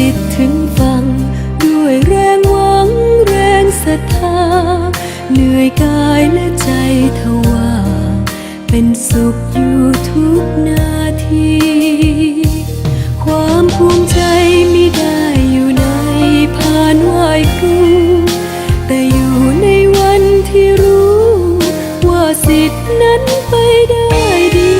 ให้สิทธิ์ถึงฟัง ด้วยแรงหวังแรงศรัทธา เหนื่อยกายและใจทว่า เป็นสุขอยู่ทุกนาที ความภูมิใจไม่ได้อยู่ในพานไหวครู แต่อยู่ในวันที่รู้ ว่าสิทธินั้นไปได้ดี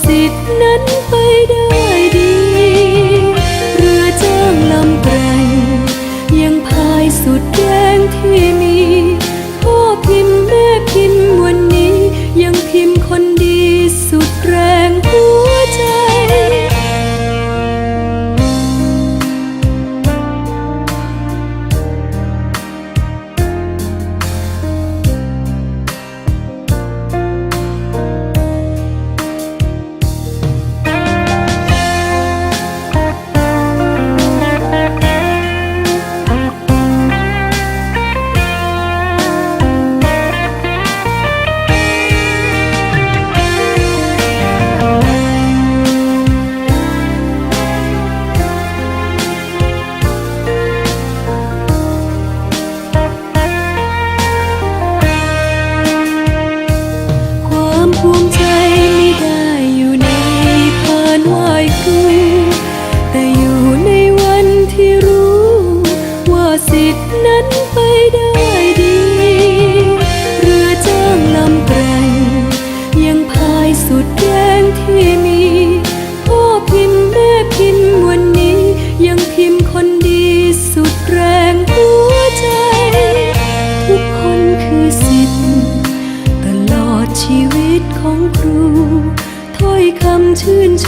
ว่าสิท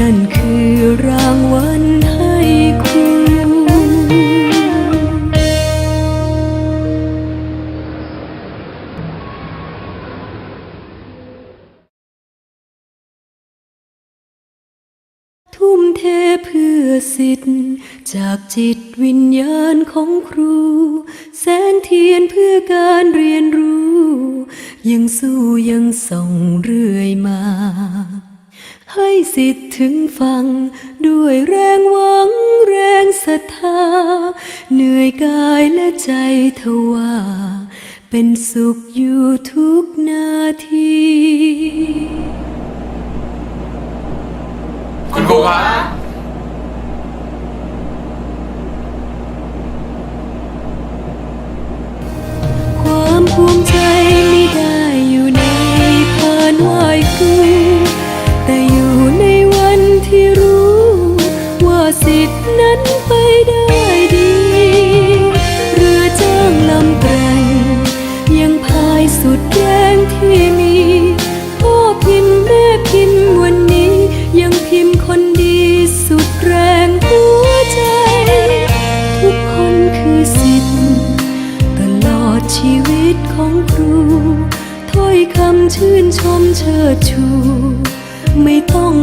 นั่นคือรางวัลให้ครูทุ่มเทเพื่อสิทธิ์จากจิตวิญญาณของครู แสงเทียนเพื่อการเรียนรู้ ยังสู้ยังส่องเรื่อยมา ให้สิทธิ์ถึงฟังด้วยแรงหวังแรงศรัทธา เหนื่อยกายและใจทว่า เป็นสุขอยู่ทุกนาทีคุณครูครับ